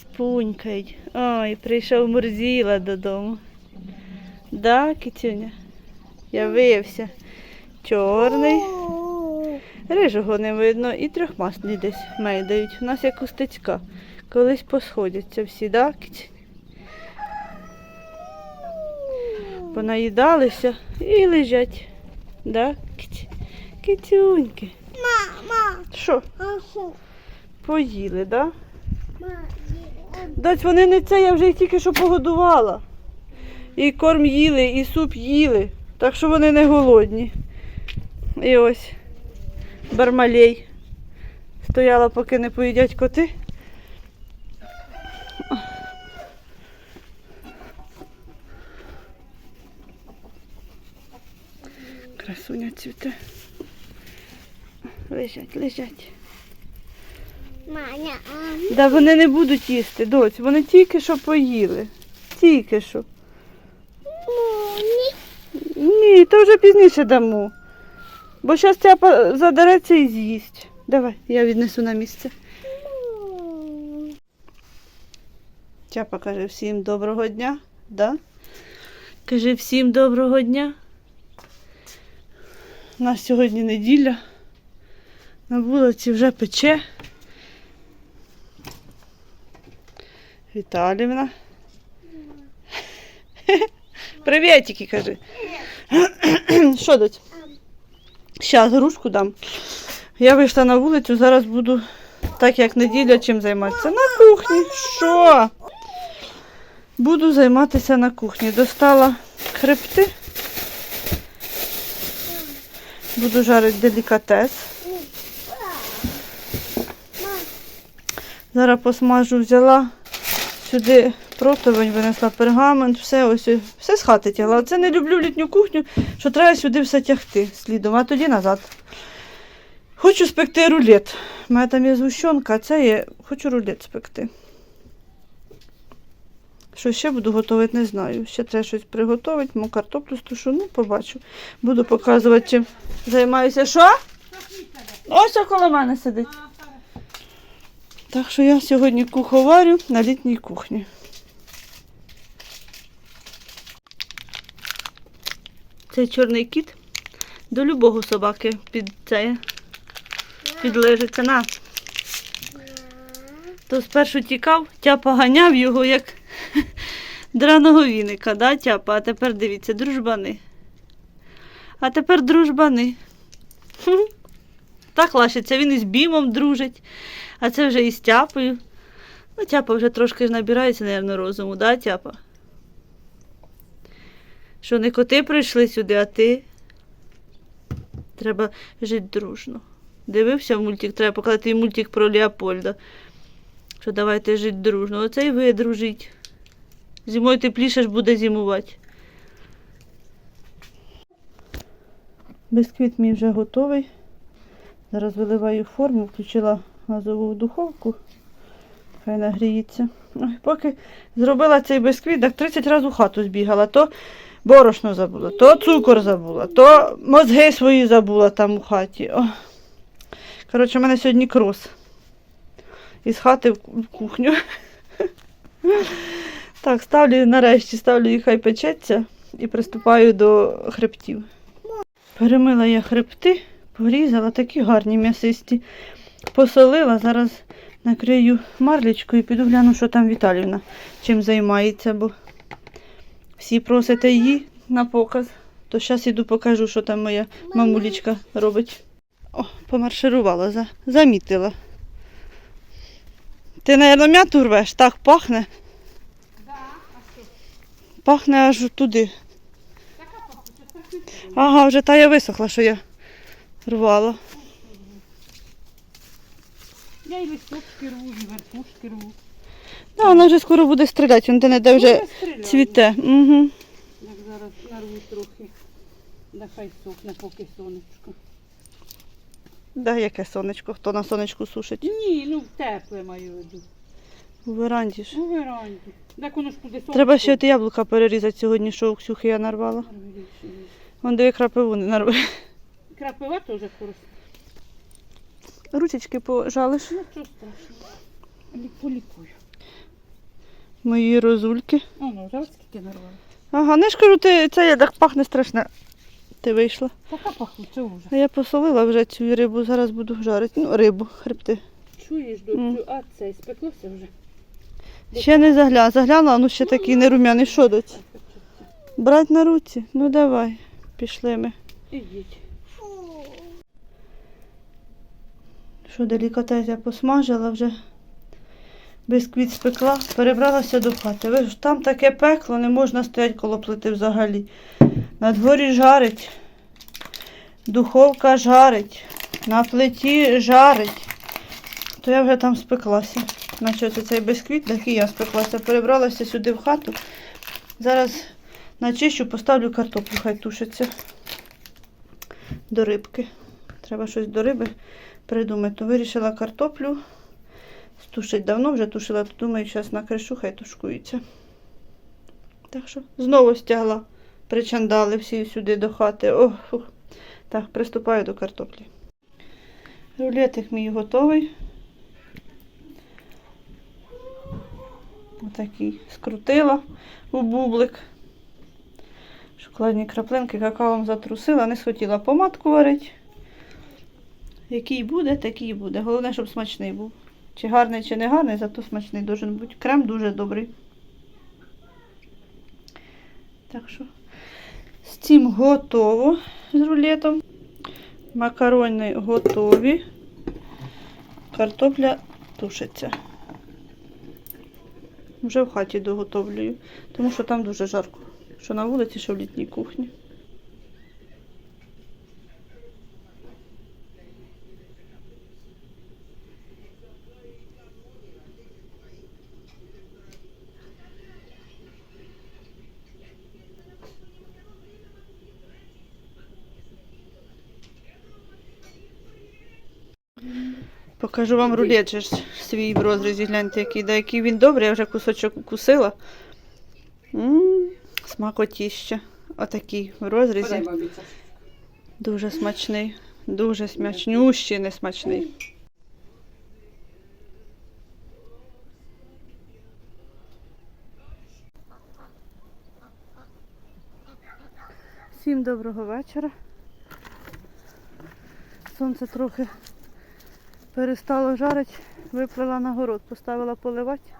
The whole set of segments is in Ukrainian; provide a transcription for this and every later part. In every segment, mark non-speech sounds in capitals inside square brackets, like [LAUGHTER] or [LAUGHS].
Спунькають. Ой, прийшов Мурзіла додому. Да, кицюня? Явився. Чорний. Рижого не видно і трьохмасний десь мейдають. У нас як у стецька. Колись посходяться всі, да? Понаїдалися і лежать. Да, кицю? Мама, Що, поїли, да? Дать вони не це, я вже їх тільки що погодувала. І корм їли, і суп їли. Так що вони не голодні. І ось бармалей. Стояла, поки не поїдять коти. Красуня цвіте. Лежать, лежать. Маня, а Да вони не будуть їсти, доць, вони тільки що поїли. Тільки що. ну, ні. Ні, то вже пізніше дамо. Бо зараз цяпа задереться і з'їсть. Давай, я віднесу на місце. Ну, Чапа каже всім доброго дня. Да? Каже всім доброго дня. У нас сьогодні неділя. На вулиці вже пече. Віталівна. Привітики, кажи. Що дать? Щас грушку дам. Я вийшла на вулицю, зараз буду, так як неділя, чим займатися. На кухні. Що? Буду займатися на кухні. Достала хребти. Буду жарити делікатес. Зараз посмажу, взяла сюди противень, винесла пергамент, все ось все з хати тягла. Це не люблю літню кухню, що треба сюди все тягти слідом, а тоді назад. Хочу спекти рулет. У мене там є згущенка, а це є. Хочу рулет спекти. Що ще буду готувати, не знаю. Ще треба щось приготувати, мо картоплю стушу, ну побачу. Буду показувати, чим займаюся. Що? Ось коло мене сидить. Так що я сьогодні куховарю на літній кухні. Цей чорний кіт до любого собаки під це підлежиться. На. То спершу тікав, тяпа ганяв його як [LAUGHS] драного віника, да, тяпа? А тепер дивіться, дружбани. А тепер дружбани. [LAUGHS] Так лашиться, він із бімом дружить, а це вже із тяпою. Ну, тяпа вже трошки ж набирається, мабуть, розуму, да, тяпа? Що не коти прийшли сюди, а ти? Треба жити дружно. Дивився мультик, треба показати мультик про Леопольда. Що давайте жити дружно. Оце і ви дружіть. Зимою тепліше ж буде зимувати. Бисквіт мій вже готовий. Зараз виливаю форму, включила газову духовку. Хай нагріється. Ой, поки зробила цей бисквіт, так 30 разів у хату збігала. То борошно забула, то цукор забула, то мозги свої забула там у хаті. О. Коротше, у мене сьогодні крос. Із хати в кухню. [LAUGHS] Так, ставлю нарешті, ставлю їх хай печеться і приступаю до хребтів. Перемила я хребти, порізала, такі гарні м'ясисті. Посолила, зараз накрию марлечкою і піду гляну, що там Віталівна чим займається, бо всі просите її на показ. То зараз іду покажу, що там моя мамулечка робить. О, помарширувала, за, замітила. Ти, мабуть, м'яту рвеш, так пахне. Пахне аж туди. Ага, вже та я висохла, що я рвала. Я і листочки рву, і верхушки рву. Да, вона вже скоро буде стріляти, він де де вже Буде цвіте. Угу. Як зараз нарву трохи. Нехай сохне, поки сонечко. Да, яке сонечко, хто на сонечку сушить. Ні, ну тепле маю в виду. У веранді ж. У веранді. Так воно ж буде сонечко. Треба ще от яблука перерізати сьогодні, що у Ксюхи я нарвала. Вон диви крапиву не нарви. Крапива теж хороша. Ручечки пожалиш. Нічого страшного. Лі- Полікую. Мої розульки. О, ну, вже скільки нарвали. Ага, не ж кажу, ти це я так пахне страшне. Ти вийшла. Така пахуча вже. А я посолила вже цю рибу, зараз буду жарити. Ну, рибу, хребти. Чуєш, М. доцю, а цей спеклося вже. Ще не загля... заглянула, ну ще такий нерум'яний. Що доць? Брать на руці? Ну давай, пішли ми. Ідіть. Що делікатес я посмажила вже. Бисквіт спекла, перебралася до хати. Ви ж там таке пекло, не можна стояти коло плити взагалі. На дворі жарить, духовка жарить, на плиті жарить. То я вже там спеклася. Наче оце цей бисквіт, так і я спеклася. Перебралася сюди в хату. Зараз начищу, поставлю картоплю, хай тушиться до рибки. Треба щось до риби придумати. То вирішила картоплю стушити. Давно вже тушила, то думаю, зараз накришу, хай тушкується. Так що знову стягла причандали всі сюди до хати. Ох, фух. Так, приступаю до картоплі. Рулетик мій готовий. Отакий скрутила у бублик. Шоколадні краплинки какаом затрусила, не схотіла помадку варити. Який буде, такий буде. Головне, щоб смачний був. Чи гарний, чи не гарний, зато смачний должен бути. Крем дуже добрий. Так що з цим готово з рулетом. Макарони готові. Картопля тушиться. Вже в хаті доготовлюю, тому що там дуже жарко. Що на вулиці, що в літній кухні. Покажу вам рулет ж свій в розрізі. Гляньте, який, да, який він добрий, я вже кусочок укусила. Смакотіще. Отакий в розрізі. Дуже смачний. Дуже смачнющий, не смачний. Всім доброго вечора. Сонце трохи перестало жарити, виплила на город, поставила поливати.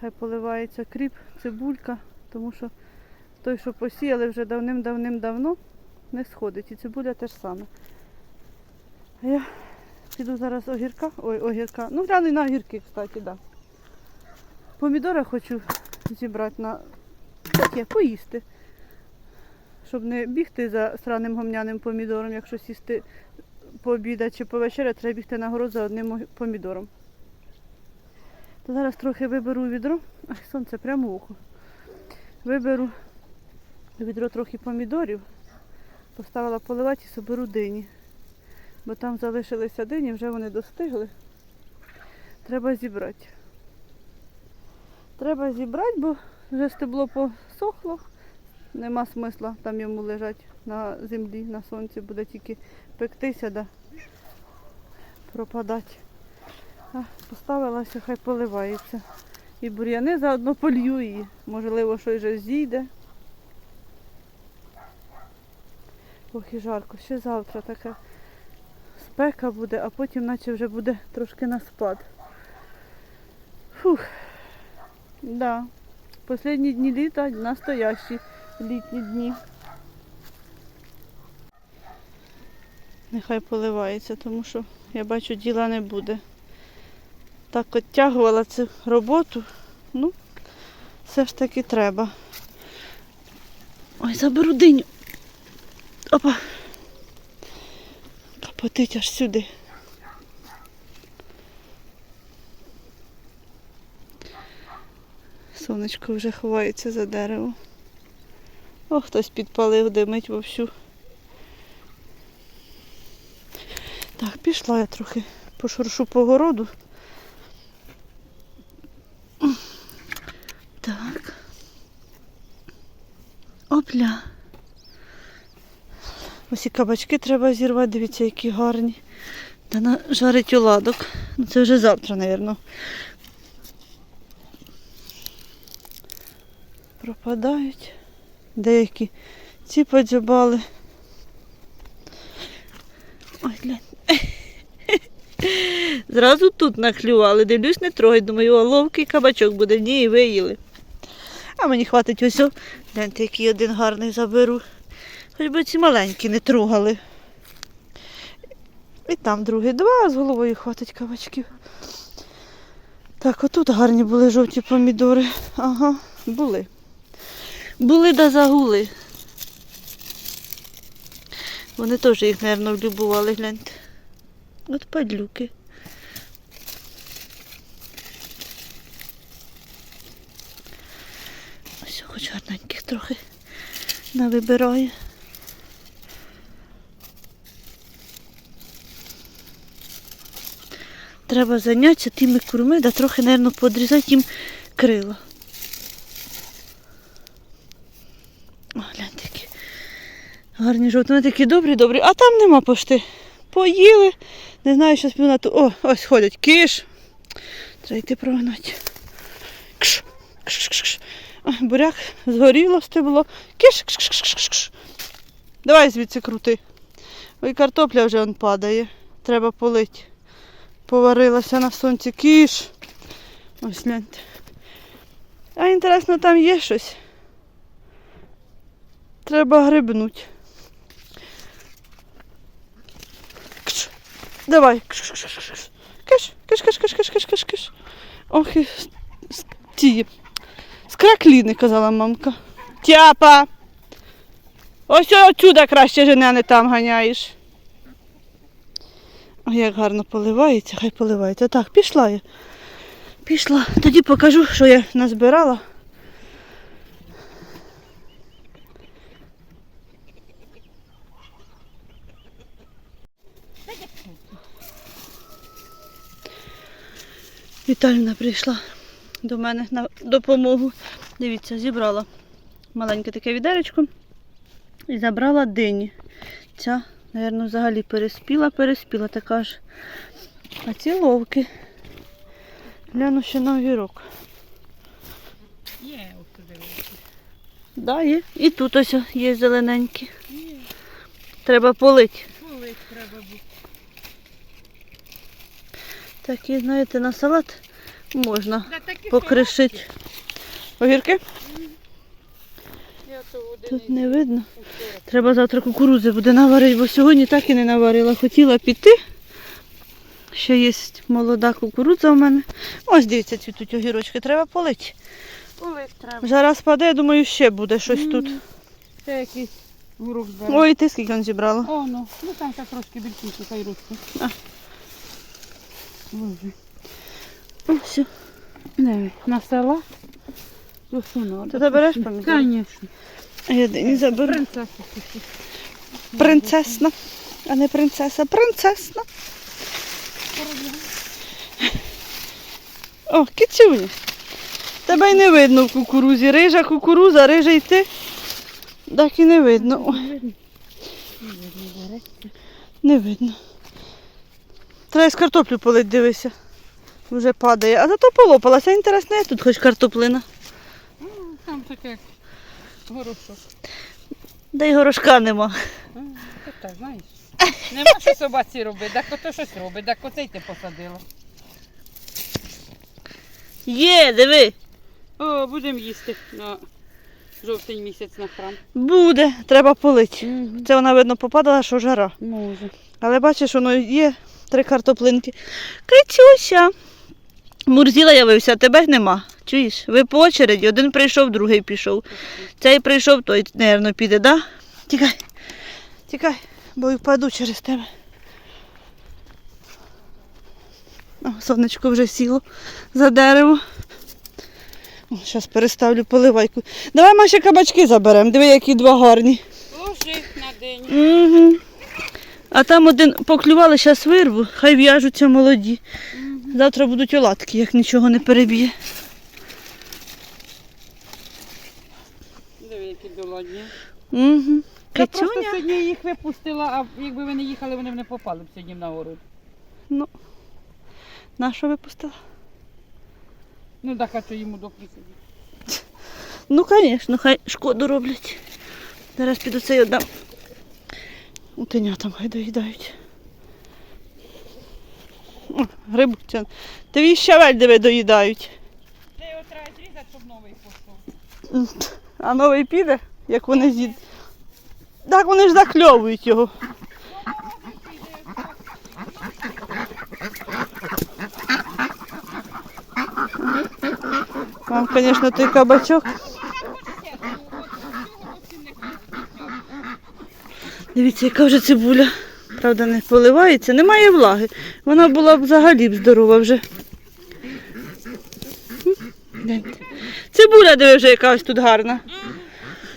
Хай поливається кріп, цибулька, тому що той, що посіяли вже давним-давним-давно, не сходить. І цибуля теж саме. А я піду зараз огірка. Ой, огірка. Ну, гляну на огірки, кстати, да. Помідори хочу зібрати на таке, поїсти. Щоб не бігти за сраним гомняним помідором, якщо сісти пообідати чи повечеряти, треба бігти на город за одним помідором. То зараз трохи виберу відро. Ай, сонце прямо в ухо. Виберу відро трохи помідорів. Поставила поливати і соберу дині. Бо там залишилися дині, вже вони достигли. Треба зібрати. Треба зібрати, бо вже стебло посохло. Нема смисла там йому лежати на землі, на сонці, буде тільки пектися да пропадати. Поставилася, хай поливається. І бур'яни заодно полью її. Можливо, щось вже зійде. Ох і жарко. Ще завтра така спека буде, а потім наче вже буде трошки на спад. Фух. Да. Последні дні літа настоящі літні дні. Нехай поливається, тому що я бачу, діла не буде. Так оттягувала цю роботу. Ну, все ж таки треба. Ой, заберу диню. Опа. Капотить аж сюди. Сонечко вже ховається за дерево. О, хтось підпалив, димить вовсю. Так, пішла я трохи пошуршу по городу. Так. Опля. Ось і кабачки треба зірвати, дивіться, які гарні. Та на жарить оладок. Ну це вже завтра, мабуть. пропадають. Деякі ці подзюбали. Ой, глянь. Зразу тут наклювали. Дивлюсь, не трогай. Думаю, о, ловкий кабачок буде. Ні, і виїли. А мені хватить ось. Гляньте, який один гарний заберу. Хоч би ці маленькі не трогали. І там другий. Два з головою хватить кабачків. Так, отут гарні були жовті помідори. Ага, були. Були да загули. Вони теж їх, мабуть, влюбували, гляньте. От падлюки. Ось хоч гарненьких трохи навибираю. Треба зайнятися тими курми, да трохи, мабуть, подрізати їм крила. О, гляньте, які гарні жовті. Вони такі добрі, добрі. А там нема пошти. Поїли. Не знаю, що спів на. О, ось ходять. Киш. Треба йти прогнати. Кш, кш, кш, кш. Буряк згоріло стебло. Киш, кш, кш, кш, кш. Давай звідси крути. Ой, картопля вже он падає. Треба полити. Поварилася на сонці кіш. Ось гляньте. А інтересно, там є щось. Треба грибнуть. Кш. Давай. Кш. Киш, киш, киш, киш, киш, киш, киш. Ох, і с- ті. Скракліни, казала мамка. Тяпа. Ось отсюда краще жени, а не там ганяєш. Ой, як гарно поливається, хай поливається. Так, пішла я. Пішла. Тоді покажу, що я назбирала. Віталіна прийшла до мене на допомогу. Дивіться, зібрала маленьке таке відеречко і забрала дині. Ця, мабуть, взагалі переспіла, переспіла така ж. А ці ловки. Гляну ще на огірок. Є. Да, є. І тут ось є зелененькі. Треба полити. Полить треба бути. Такі, знаєте, на салат можна покришити. Огірки? Тут не видно. Треба завтра кукурузи буде наварити, бо сьогодні так і не наварила. Хотіла піти. Ще є молода кукурудза у мене. Ось дивіться, цвітуть огірочки, треба полити. Полить треба. Жара спаде, я думаю, ще буде щось тут. Це якийсь гурок збирав. Ой, ти скільки он зібрала? О, ну, ну там ще трошки більшіше, хай. А. Боже. О, все. Не, на надо. Ти забереш помідори? Звісно. Я не заберу. Принцеса. Принцесна, а не принцеса. Принцесна. О, кицюня. Тебе й не видно в кукурузі. Рижа кукуруза, рижа й ти. Так і не видно. Ой, не видно. Треба з картоплю полить, дивися. Вже падає. А зато полопалася. Інтересно, є тут хоч картоплина. Там таке горошок. Да й горошка нема. Ти так, знаєш. Нема що собаці робити, так ото щось робить, так оцей ти посадила. Є, диви. О, будемо їсти на жовтень місяць на храм. Буде, треба полити. Це вона, видно, попадала, що жара. Може. Але бачиш, воно є три картоплинки. Крицюся. Мурзіла явився, а тебе нема. Чуєш? Ви по очереді, один прийшов, другий пішов. Цей прийшов, той, мабуть, піде, да? Тікай. Тікай, бо й впаду через тебе. О, сонечко вже сіло за дерево. Зараз переставлю поливайку. Давай ми ще кабачки заберемо. Диви, які два гарні. Ложи на день. Угу. А там один поклювали, зараз вирву, хай в'яжуться молоді. Завтра будуть оладки, як нічого не переб'є. Диви, які доладні. Угу. Я просто сьогодні їх випустила, а якби ви не їхали, вони б не попали б сьогодні на город. На що випустила? Ну так, а що йому доки сидіти. Ну, звісно, хай шкоду роблять. Зараз піду цей отдам. Утенятам хай доїдають. О, Гриб тя- Твій щавель диви доїдають. Це його треба зрізати, щоб новий пішов. А новий піде, як вони з'їд. Так вони ж закльовують його. Вам, звісно, той кабачок. Дивіться, яка вже цибуля. Правда, не поливається, немає влаги. Вона була б взагалі б здорова вже. Цибуля, диви вже якась тут гарна.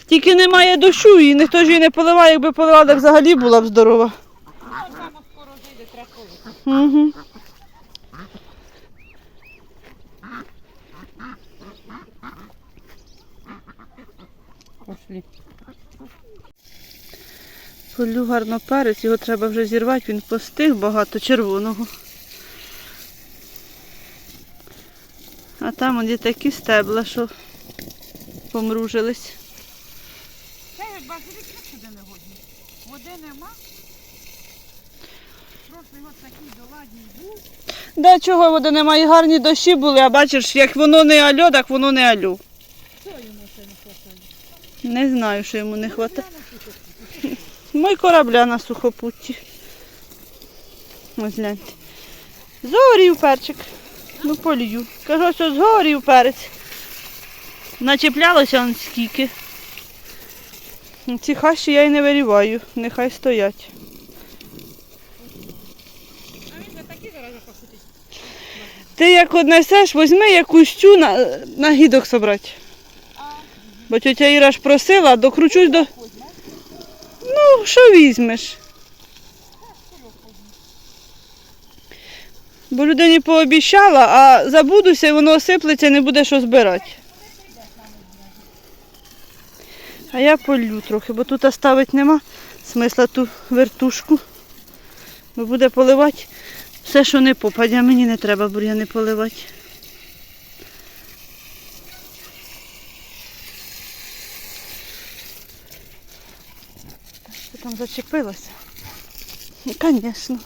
Тільки немає дощу і ніхто ж її не поливає, якби поливав, так взагалі була б здорова. Угу. Пошли. Полю гарно перець, його треба вже зірвати, він постиг багато червоного. А там он є такі стебла, що помружились. Це базилік сюди не годні. Води нема. Прошлий год такий доладній був. Да чого води немає, гарні дощі були, а бачиш, як воно не альо, так воно не альо. Що йому це не хватає? Не знаю, що йому не вистачає. Мой корабля на сухопутті. Ось гляньте. Згорів перчик. Ну полью. Кажу, що згорів перець. Начеплялося он скільки. Ці хащі я й не виріваю, нехай стоять. Ти як однесеш, візьми якусь цю на, на гідок собрати. Бо тетя Іра ж просила, докручусь до. Ну, що візьмеш? Бо людині пообіщала, а забудуся і воно осиплеться, не буде що збирати. А я полю трохи, бо тут ставити нема смисла ту вертушку. Бо буде поливати все, що не попадя. Мені не треба бур'яни поливати. Там зачепилася? Звісно.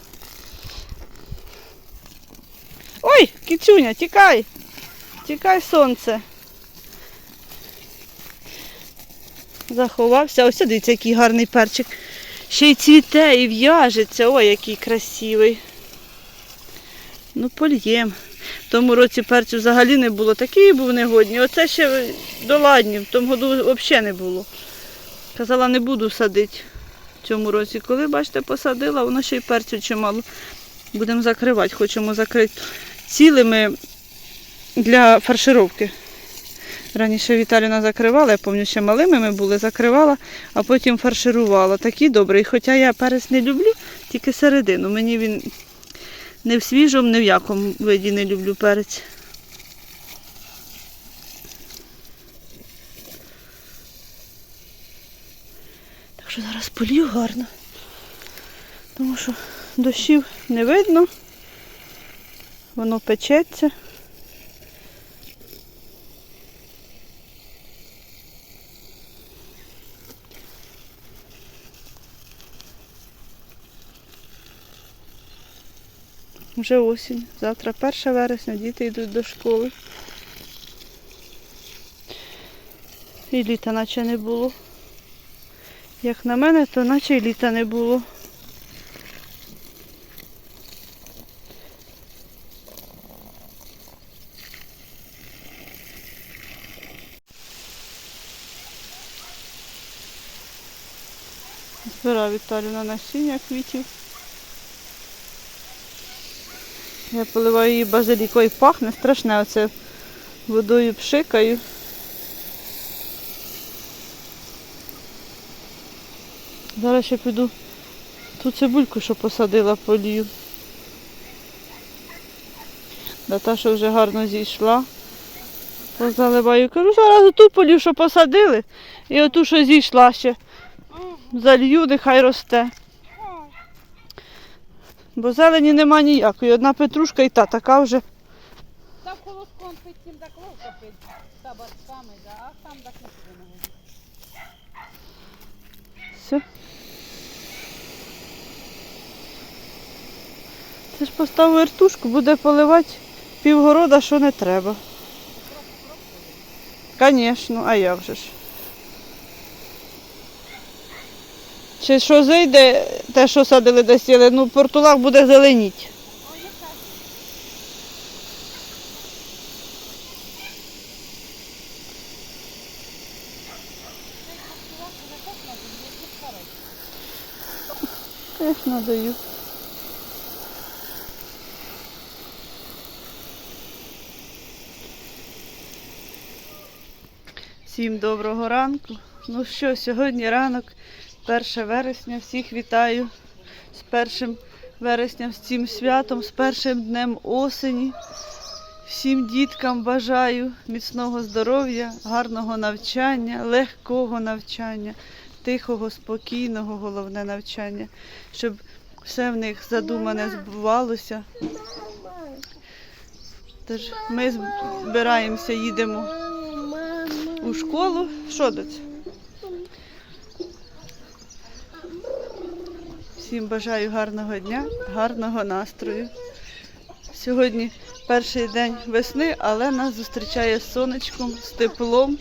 Ой, кицюня, тікай! Тікай, сонце. Заховався. Ось дивіться, який гарний перчик. Ще й цвіте і в'яжеться. Ой, який красивий. Ну, польєм. В тому році перцю взагалі не було. Такий був негодний. Оце ще доладні, в тому году взагалі не було. Казала, не буду садити цьому році. Коли, бачите, посадила, воно ще й перцю чимало. Будемо закривати, хочемо закрити цілими для фаршировки. Раніше Віталіна закривала, я пам'ятаю, ще малими ми були, закривала, а потім фарширувала. Такий добрий. Хоча я перець не люблю, тільки середину. Мені він не в свіжому, ні в якому виді не люблю перець. Що зараз полью гарно. Тому що дощів не видно. Воно печеться. Вже осінь. Завтра 1 вересня, діти йдуть до школи. І літа наче не було. Як на мене, то наче й літа не було. Збираю Віталію на насіння квітів. Я поливаю її базилікою, пахне страшне оце водою пшикаю. Зараз ще піду ту цибульку, що посадила полію. Да та, що вже гарно зійшла. Позаливаю. Кажу, зараз оту полію, що посадили, і оту, що зійшла ще. Залью, нехай росте. Бо зелені нема ніякої. Одна петрушка і та така вже. Та колоском пить, тим так ловко пить, табачками, да, а там так не. Все. Це ж поставив вертушку, буде поливати півгорода, що не треба. Звісно, а як же ж. Чи що зайде те, що садили до сіли, ну портулак буде зеленіть. Звісно, даю. Всім доброго ранку. Ну що, сьогодні ранок, 1 вересня. Всіх вітаю з 1 вересня, з цим святом, з першим днем осені. Всім діткам бажаю міцного здоров'я, гарного навчання, легкого навчання, тихого, спокійного, головне навчання, щоб все в них задумане збувалося. Тож ми збираємося, їдемо. У школу. Що доць? Всім бажаю гарного дня, гарного настрою. Сьогодні перший день весни, але нас зустрічає з сонечком, з теплом.